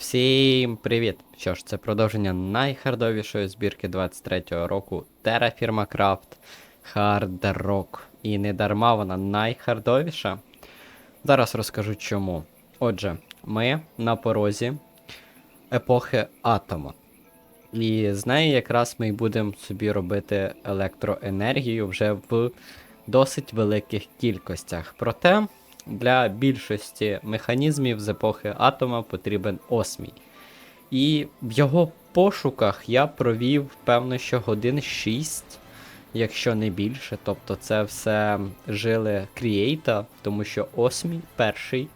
Всім привіт! Що ж, це продовження найхардовішої збірки 23-го року Terraforma Craft Hard Rock. І не дарма вона найхардовіша. Зараз розкажу чому. Отже, ми на порозі епохи атома. І з неї якраз ми будемо собі робити електроенергію вже в досить великих кількостях. Проте для більшості механізмів з епохи атома потрібен осмій. І в його пошуках я провів, певно, що годин 6, якщо не більше. Тобто це все жили Кріейта, тому що осмій перший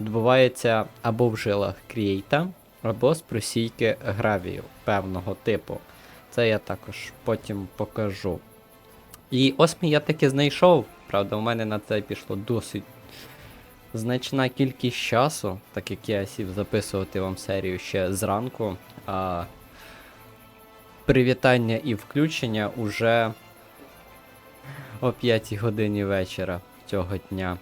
відбувається або в жилах Кріейта, або з просійки гравію певного типу. Це я також потім покажу. І осмій я таки знайшов. Правда, у мене на це пішло досить значна кількість часу, так як я сів записувати вам серію ще зранку, а привітання і включення уже о 5 годині вечора цього дня.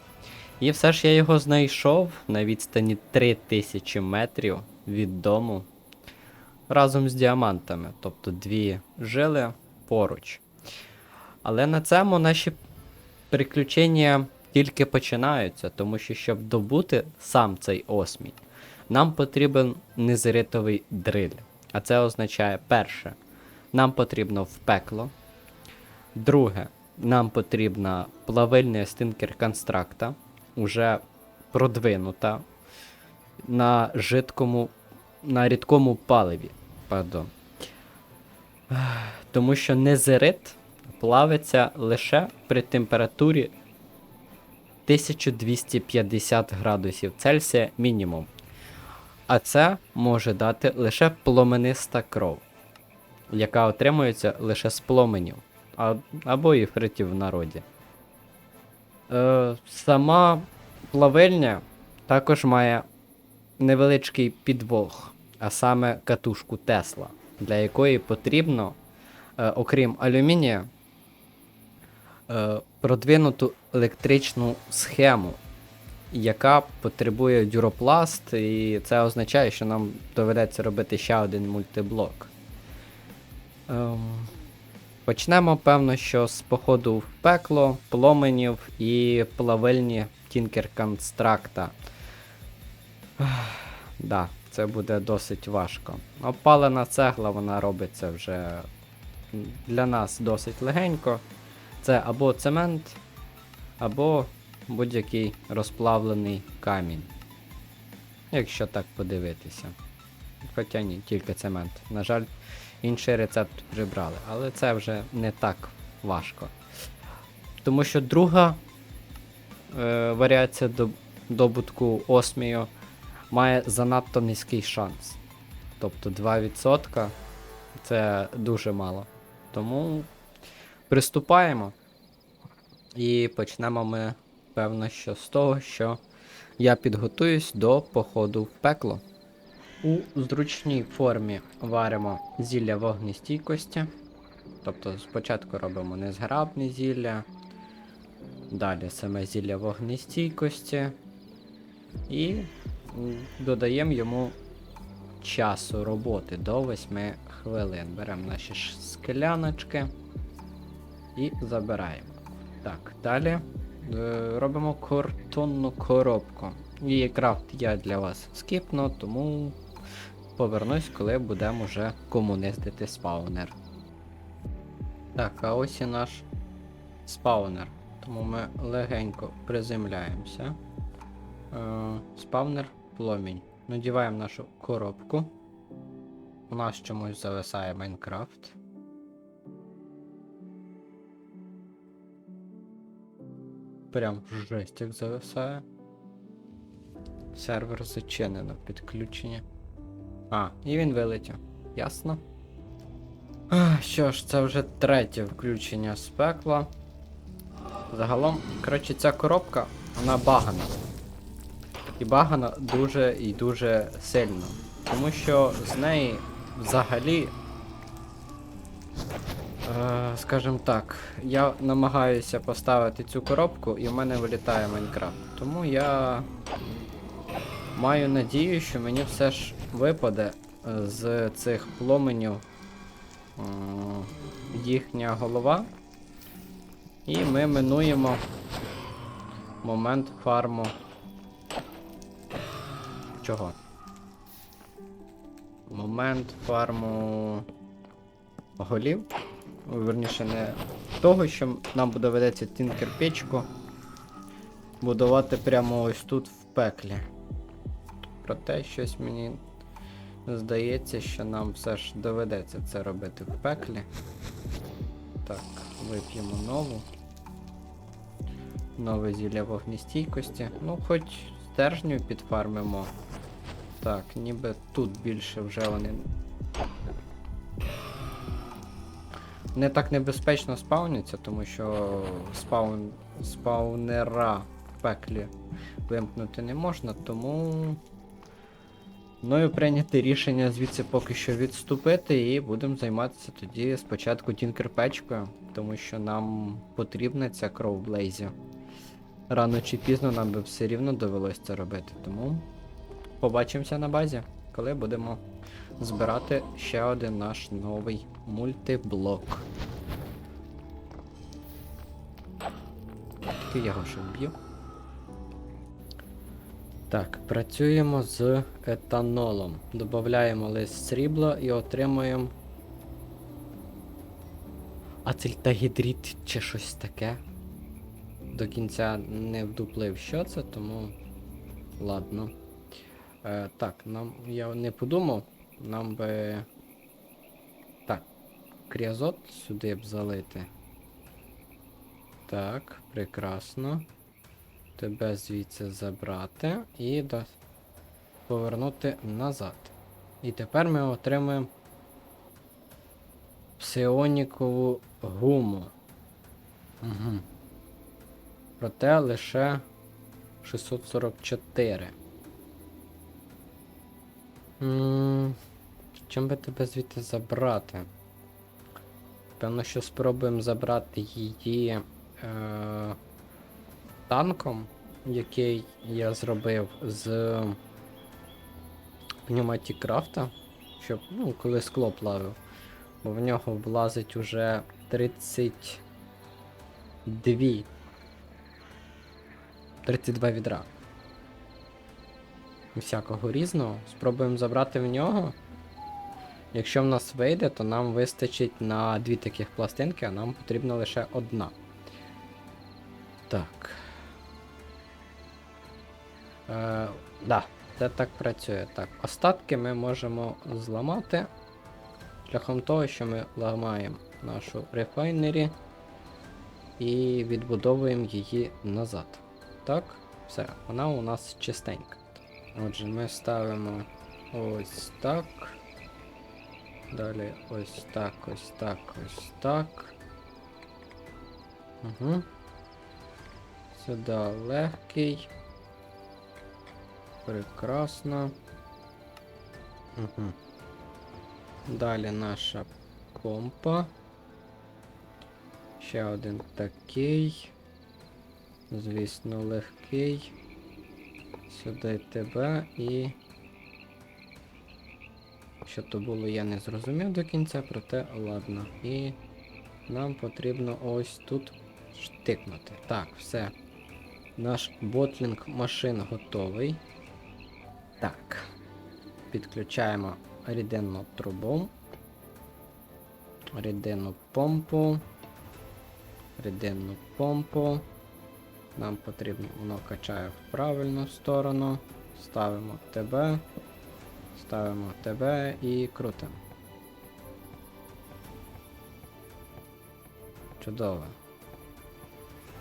І все ж я його знайшов на відстані 3000 метрів від дому разом з діамантами, тобто дві жили поруч. Але на цьому наші приключення тільки починаються, тому що щоб добути сам цей осмій, нам потрібен незеритовий дриль. А це означає, перше, нам потрібно в пекло. Друге, нам потрібна плавильня стінкер констракта, уже продвинута на жидкому, на рідкому паливі. Пардон. Тому що незерит плавиться лише при температурі 1250 градусів Цельсія мінімум. А це може дати лише пломениста кров, яка отримується лише з пломенів, а, або іфритів в народі. Е, сама плавильня також має невеличкий підвох, а саме катушку Тесла, для якої потрібно, е, окрім алюмінія, е, продвинуту електричну схему, яка потребує дюропласт, і це означає, що нам доведеться робити ще один мультиблок. Ем, почнемо, певно, що з походу в пекло, пломенів і плавильні Тінкер Констракта. Да, це буде досить важко. Опалена цегла, вона робиться вже для нас досить легенько. Це або цемент, або будь-який розплавлений камінь. Якщо так подивитися. Хоча ні, тільки цемент. На жаль, інший рецепт прибрали, але це вже не так важко. Тому що друга е, варіація до, добутку осмію має занадто низький шанс. Тобто 2% це дуже мало. Тому приступаємо. І почнемо ми, певно, що з того, що я підготуюсь до походу в пекло. У зручній формі варимо зілля вогнестійкості. Тобто спочатку робимо незграбне зілля, далі саме зілля вогнестійкості і додаємо йому часу роботи до 8 хвилин. Беремо наші скляночки і забираємо. Так, далі е, робимо картонну коробку. Її крафт я для вас скіпну, тому повернусь, коли будемо вже комунистити спаунер. Так, а ось і наш спаунер. Тому ми легенько приземляємося. Е, спаунер пломінь. Надіваємо нашу коробку. У нас чомусь зависає Майнкрафт. Прям жесть як зависає. Сервер зачинено, підключення. А, і він вилетів. Ясно. А, що ж, це вже третє включення з пекла. Загалом, коротше, ця коробка, вона багана. І багана дуже і дуже сильно. Тому що з неї взагалі. Е, скажімо так, я намагаюся поставити цю коробку і в мене вилітає Майнкрафт. Тому я Маю надію, що мені все ж випаде е, з цих пломенів їхня голова. І ми минуємо момент фарму. Чого? Момент фарму голів. Верніше, не того, що нам буде ведеться тінкер печку будувати прямо ось тут в пеклі. Проте щось мені здається, що нам все ж доведеться це робити в пеклі. Так, вип'ємо нову. Нове зілля вогнестійкості. Ну, хоч стержню підфармимо. Так, ніби тут більше вже вони. Не так небезпечно спавняться, тому що спаун... спаунера в пеклі вимкнути не можна, тому. Мною прийняти рішення звідси поки що відступити і будемо займатися тоді спочатку тінкерпечкою, тому що нам потрібна ця кров Блейзі. Рано чи пізно нам би все рівно довелось це робити, тому побачимося на базі, коли будемо збирати ще один наш новий мультиблок. Тільки його ще вб'ю. Так, працюємо з етанолом. Додаємо лист срібла і отримуємо. Ацельтагідрид чи щось таке. До кінця не вдуплив, що це, тому. Ладно. Е, так, нам я не подумав. Нам би. Так, кріазот сюди б залити. Так, прекрасно. Тебе звідси забрати і до... повернути назад. І тепер ми отримаємо псионікову гуму. Угу. Проте лише 644. М, Чим би тебе звідти забрати? Певно, що спробуємо забрати її е, танком, який я зробив з пневматікрафта, щоб, ну, коли скло плавив. Бо в нього влазить уже 32 32 відра. Всякого різного. Спробуємо забрати в нього. Якщо в нас вийде, то нам вистачить на дві таких пластинки, а нам потрібна лише одна. Так. Е, да, це так працює. Так, остатки ми можемо зламати шляхом того, що ми ламаємо нашу рефайнері і відбудовуємо її назад. Так, все, вона у нас чистенька. Отже, ми ставимо ось так. Далі ось так, ось так, ось так. Угу. Сюди легкий. Прекрасно. Угу. Далі наша помпа. Ще один такий. Звісно, легкий. Сюди тебе і. Що то було, я не зрозумів до кінця, проте ладно. І нам потрібно ось тут штикнути. Так, все. Наш ботлінг машин готовий. Так. Підключаємо рідинну трубу. Рідинну помпу. Рідинну помпу. Нам потрібно, воно качає в правильну сторону. Ставимо тебе. Ставимо тебе і крутимо. Чудово.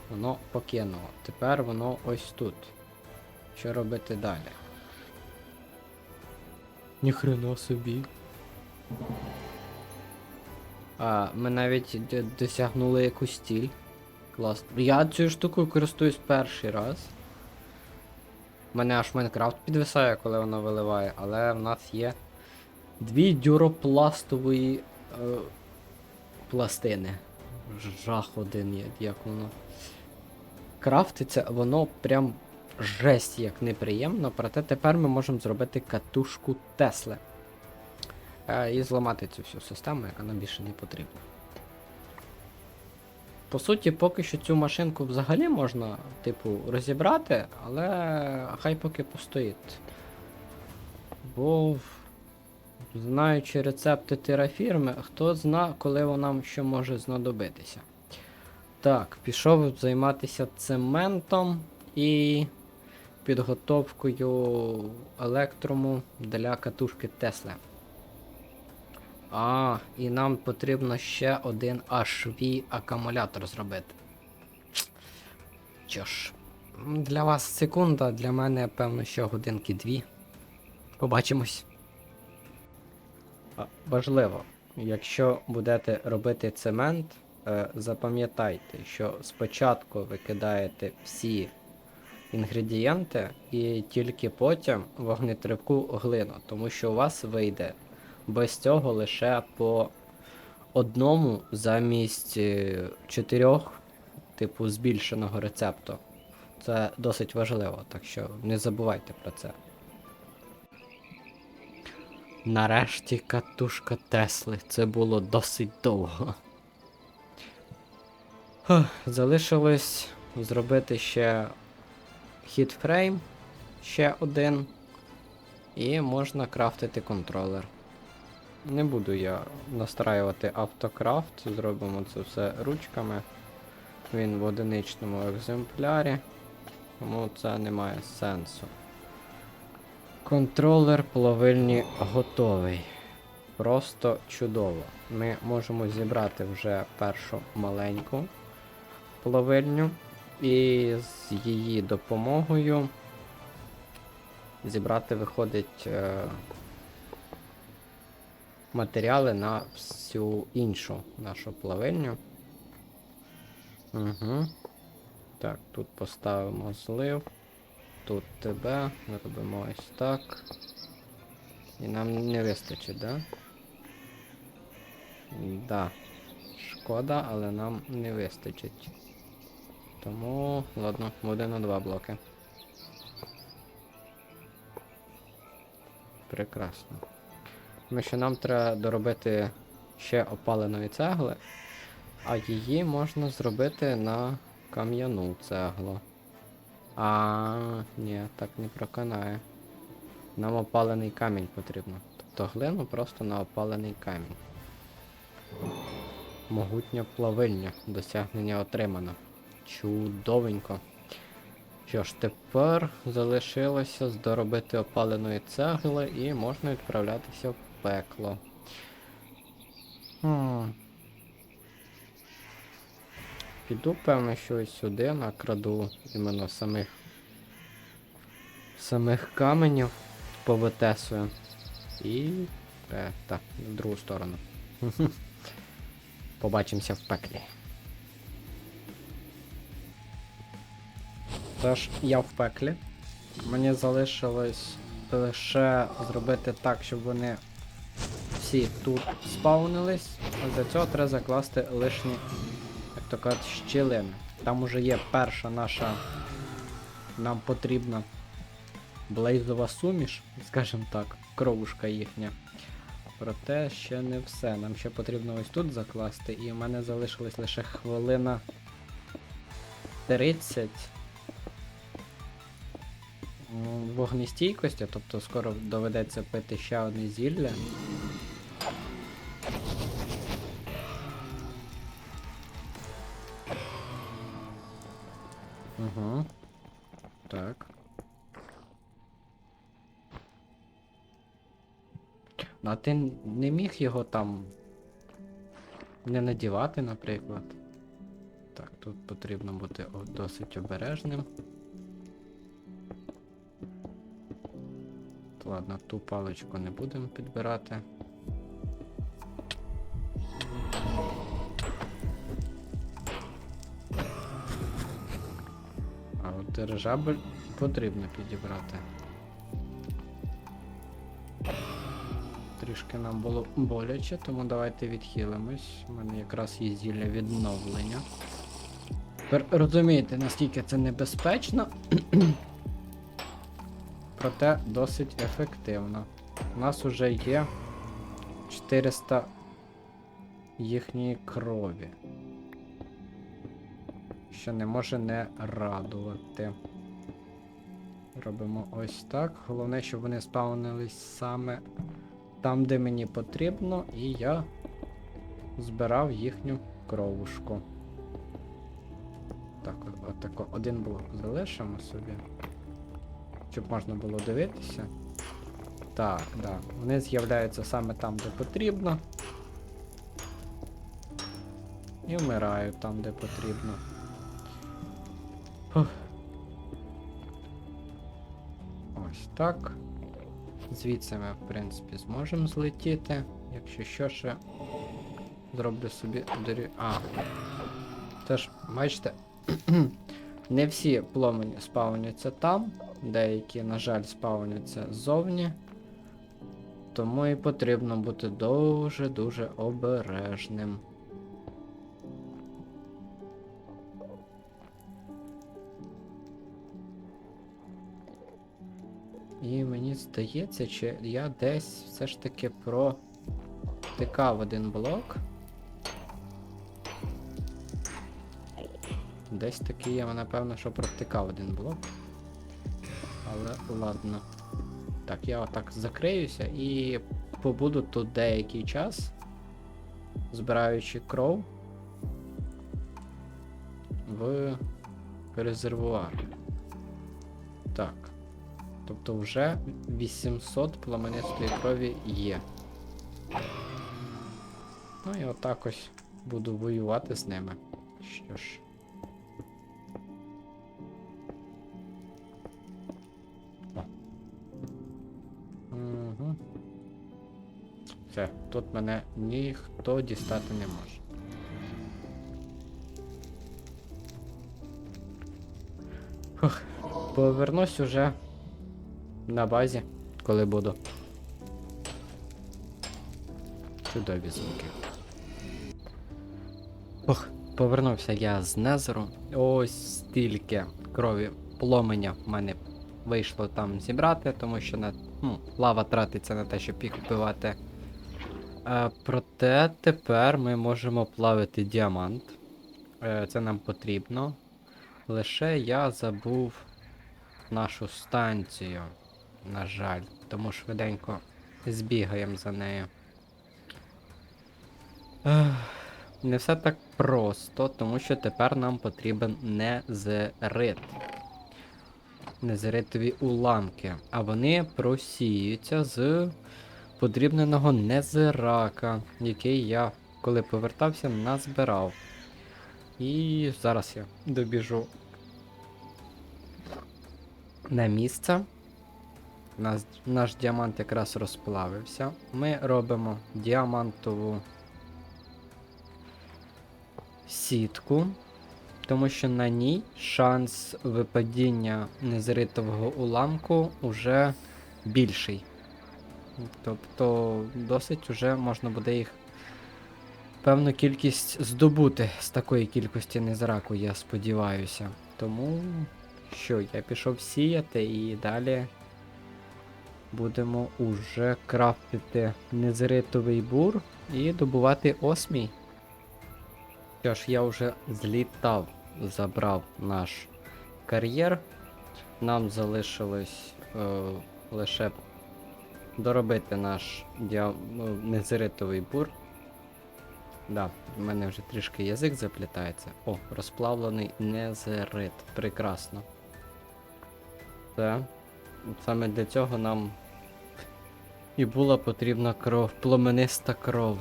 Воно покинуло. Тепер воно ось тут. Що робити далі? Ніхрена собі. А, ми навіть досягнули якусь стіль. Клас. Я цією штукою користуюсь перший раз. Мене аж Майнкрафт підвисає, коли воно виливає, але в нас є дві дюропластової е, пластини. Жах один є, як воно. Крафтиться, воно прям жесть як неприємно, проте тепер ми можемо зробити катушку Тесли. Е, і зламати цю всю систему, яка нам більше не потрібна. По суті, поки що цю машинку взагалі можна, типу, розібрати, але хай поки постоїть. Бо, знаючи рецепти терафірми, хто зна, коли вона що може знадобитися. Так, пішов займатися цементом і підготовкою електрому для катушки Тесли. А, і нам потрібно ще один HV акумулятор зробити. Що ж, для вас секунда, для мене, певно, що годинки дві. Побачимось. Важливо, якщо будете робити цемент, е, запам'ятайте, що спочатку ви кидаєте всі інгредієнти і тільки потім вогнетривку глину, тому що у вас вийде без цього лише по одному замість е, чотирьох, типу, збільшеного рецепту. Це досить важливо, так що не забувайте про це. Нарешті катушка Тесли. Це було досить довго. Фух, Залишилось зробити ще хітфрейм, ще один. І можна крафтити контролер. Не буду я настраювати автокрафт, зробимо це все ручками. Він в одиничному екземплярі, тому це не має сенсу. Контролер плавильні готовий. Просто чудово. Ми можемо зібрати вже першу маленьку плавильню, і з її допомогою зібрати виходить е, матеріали на всю іншу нашу плавильню. Угу. Так, тут поставимо злив. Тут тебе, робимо ось так. І нам не вистачить, да? Да. Шкода, але нам не вистачить. Тому, ладно, буде на два блоки. Прекрасно. Тому що нам треба доробити ще опаленої цегли, а її можна зробити на кам'яну цеглу. А, ні, так не проканає. Нам опалений камінь потрібно. Тобто глину просто на опалений камінь. Могутня плавильня. Досягнення отримано. Чудовенько. Що ж, тепер залишилося здоробити опаленої цегли і можна відправлятися в пекло. Піду, певно, що ось сюди накраду іменно самих самих каменів повитесую. І. Е, так, в другу сторону. Побачимося в пеклі. Тож, я в пеклі. Мені залишилось лише зробити так, щоб вони всі тут спаунились. Для цього треба закласти лишні, як то кажуть, щілини. Там уже є перша наша нам потрібна блейзова суміш, скажімо так, кровушка їхня. Проте ще не все. Нам ще потрібно ось тут закласти, і в мене залишилась лише хвилина 30 вогнестійкості, тобто скоро доведеться пити ще одне зілля. Угу. Так. Ну, а ти не міг його там не надівати, наприклад. Так, тут потрібно бути досить обережним. Ладно, ту паличку не будемо підбирати. Дирижабель потрібно підібрати. Трішки нам було боляче, тому давайте відхилимось. У мене якраз є зілля відновлення. Тепер розумієте, наскільки це небезпечно. проте досить ефективно. У нас уже є 400 їхньої крові. Що не може не радувати. Робимо ось так. Головне, щоб вони спавнились саме там, де мені потрібно, і я збирав їхню кровушку. Так, от- отако один блок залишимо собі. Щоб можна було дивитися. Так, да. Вони з'являються саме там, де потрібно. І вмирають там, де потрібно. Ось так. Звідси ми, в принципі, зможемо злетіти. Якщо що ще зроблю собі дорі. А. Теж, бачите, не всі пломені спавняться там, деякі, на жаль, спавняться ззовні. Тому і потрібно бути дуже-дуже обережним. І мені здається, чи я десь все ж таки протикав один блок. Десь таки я, напевно, що протикав один блок. Але ладно. Так, я отак закриюся і побуду тут деякий час, збираючи кров в резервуар. Тобто вже 800 пламенистої крові є. Ну і отак ось буду воювати з ними. Що ж. Угу. Все, тут мене ніхто дістати не може. Фух, повернусь уже на базі, коли буду. Чудові звуки. Ох, повернувся я з Незеру. Ось стільки крові пломеня в мене вийшло там зібрати, тому що на, ну, лава тратиться на те, щоб їх вбивати. Е, проте тепер ми можемо плавити діамант. Е, це нам потрібно. Лише я забув нашу станцію. На жаль, тому швиденько збігаємо за нею. Не все так просто, тому що тепер нам потрібен незерит. Незеритові уламки. А вони просіються з подрібненого незирака, який я, коли повертався, назбирав. І зараз я добіжу на місце. Наш, наш діамант якраз розплавився. Ми робимо діамантову сітку, тому що на ній шанс випадіння незритового уламку уже більший. Тобто досить уже можна буде їх певну кількість здобути з такої кількості незраку, я сподіваюся. Тому що я пішов сіяти і далі будемо уже крафтити незритовий бур і добувати осмій. Що ж, я вже злітав, забрав наш кар'єр. Нам залишилось е, лише доробити наш діа... ну, незритовий бур. Да, в мене вже трішки язик заплітається. О, розплавлений незерит. Прекрасно. Це. Саме для цього нам і була потрібна кров, пломениста кров.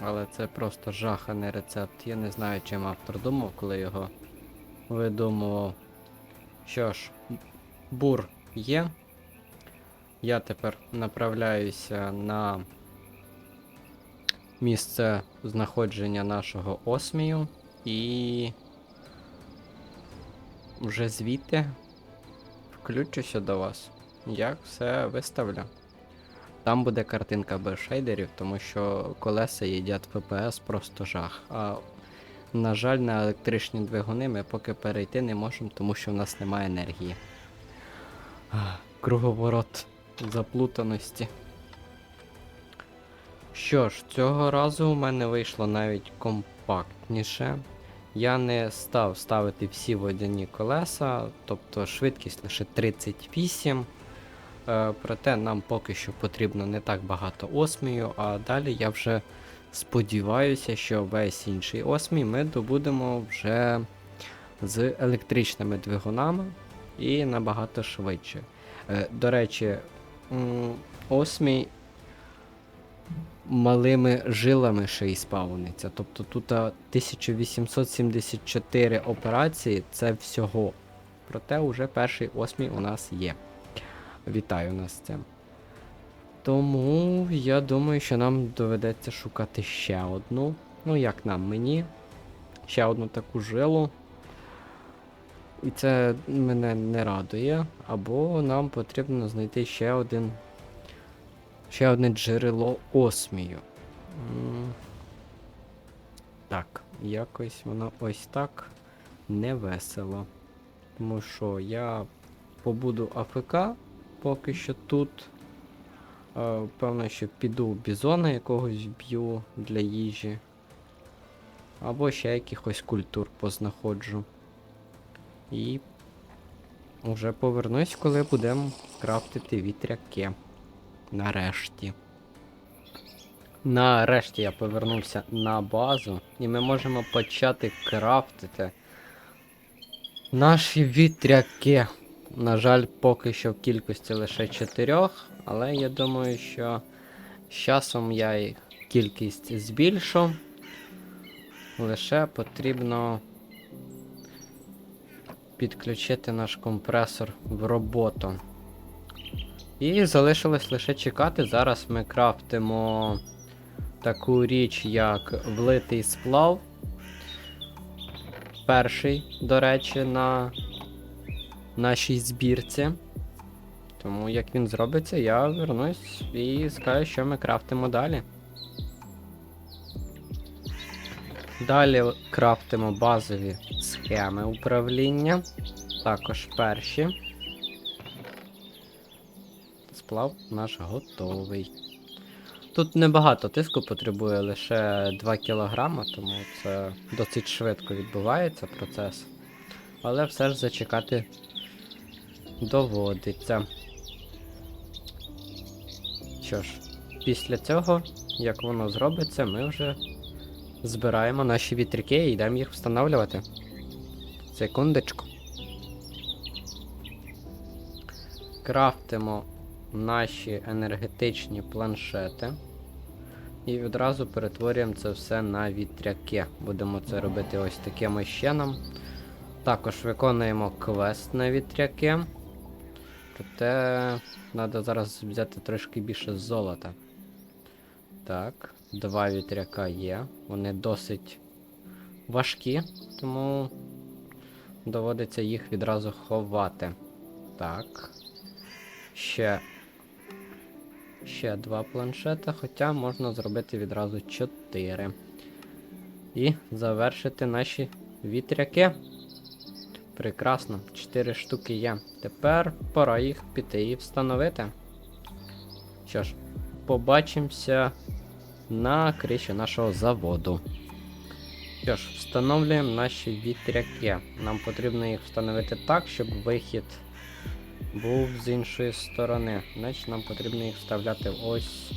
Але це просто жах, а не рецепт. Я не знаю, чим автор думав, коли його видумував. Що ж, бур є. Я тепер направляюся на місце знаходження нашого осмію і вже звідти включуся до вас. Як все виставлю. Там буде картинка без шейдерів, тому що колеса їдять ФПС просто жах. А на жаль, на електричні двигуни ми поки перейти не можемо, тому що в нас немає енергії. Круговорот заплутаності. Що ж, цього разу у мене вийшло навіть компактніше. Я не став ставити всі водяні колеса, тобто швидкість лише 38. Е, проте нам поки що потрібно не так багато осмію, а далі я вже сподіваюся, що весь інший осмій ми добудемо вже з електричними двигунами і набагато швидше. Е, до речі, осмій малими жилами ще й спавниться. Тобто тут 1874 операції це всього. Проте уже перший осмій у нас є. Вітаю нас з цим. Тому я думаю, що нам доведеться шукати ще одну. Ну, як нам, мені. Ще одну таку жилу. І це мене не радує. Або нам потрібно знайти ще один. Ще одне джерело осмію. Так, якось воно ось так не весело. Тому що я побуду АФК поки що тут. Е, Певно, що піду бізона якогось б'ю для їжі. Або ще якихось культур познаходжу. І вже повернусь, коли будемо крафтити вітряки. Нарешті. Нарешті я повернувся на базу, і ми можемо почати крафтити наші вітряки. На жаль, поки що в кількості лише чотирьох, але я думаю, що з часом я їх кількість збільшу. Лише потрібно підключити наш компресор в роботу. І залишилось лише чекати. Зараз ми крафтимо таку річ, як влитий сплав. Перший, до речі, на нашій збірці. Тому як він зробиться, я вернусь і скажу, що ми крафтимо далі. Далі крафтимо базові схеми управління. Також перші. Сплав наш готовий. Тут небагато тиску потребує лише 2 кг, тому це досить швидко відбувається процес. Але все ж зачекати доводиться. Що ж, після цього, як воно зробиться, ми вже збираємо наші вітряки і йдемо їх встановлювати. Секундочку. Крафтимо наші енергетичні планшети. І відразу перетворюємо це все на вітряки. Будемо це робити ось таким чином. Також виконуємо квест на вітряки. Проте треба зараз взяти трошки більше золота. Так, два вітряка є. Вони досить важкі, тому доводиться їх відразу ховати. Так. Ще. Ще два планшета, хоча можна зробити відразу чотири. І завершити наші вітряки. Прекрасно, 4 штуки є. Тепер пора їх піти і встановити. Що ж, побачимося на криші нашого заводу. Що ж, встановлюємо наші вітряки. Нам потрібно їх встановити так, щоб вихід був з іншої сторони. Значить нам потрібно їх вставляти ось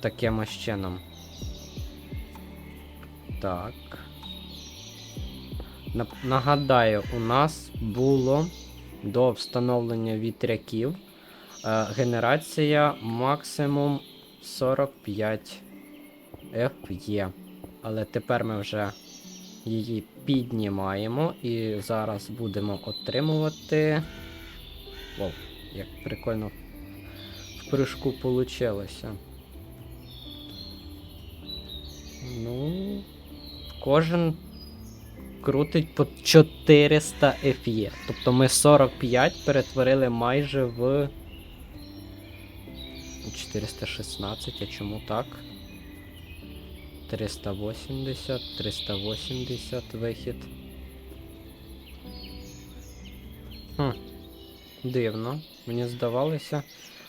таким чином. Так. Нагадаю, у нас було до встановлення вітряків е, генерація максимум 45 FE. Але тепер ми вже її піднімаємо і зараз будемо отримувати. Вау, як прикольно в прыжку получилося. Ну, кожен крутить по 400 FE. Тобто ми 45 перетворили майже в 416, а чому так? 380, 380 вихід. Хм. Дивно, мені здавалося.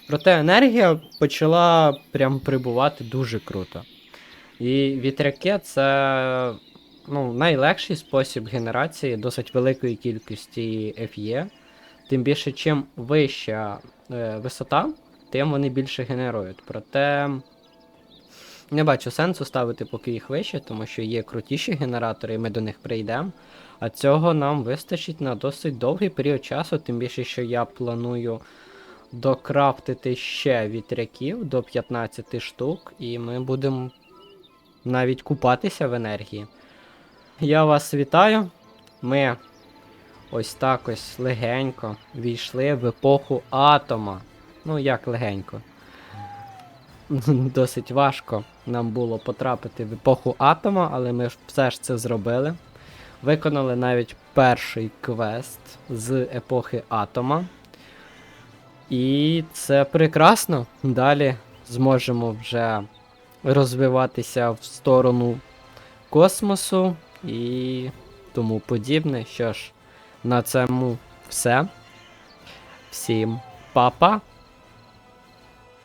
Проте енергія почала прям прибувати дуже круто. І вітряки це ну, найлегший спосіб генерації досить великої кількості FE. Тим більше, чим вища е, висота, тим вони більше генерують. Проте не бачу сенсу ставити поки їх вище, тому що є крутіші генератори, і ми до них прийдемо. А цього нам вистачить на досить довгий період часу, тим більше, що я планую докрафтити ще вітряків до 15 штук, і ми будемо навіть купатися в енергії. Я вас вітаю. Ми ось так ось легенько війшли в епоху атома. Ну, як легенько. Досить важко нам було потрапити в епоху атома, але ми все ж це зробили. Виконали навіть перший квест з епохи атома. І це прекрасно. Далі зможемо вже розвиватися в сторону космосу і тому подібне. Що ж, на цьому все. Всім па-па!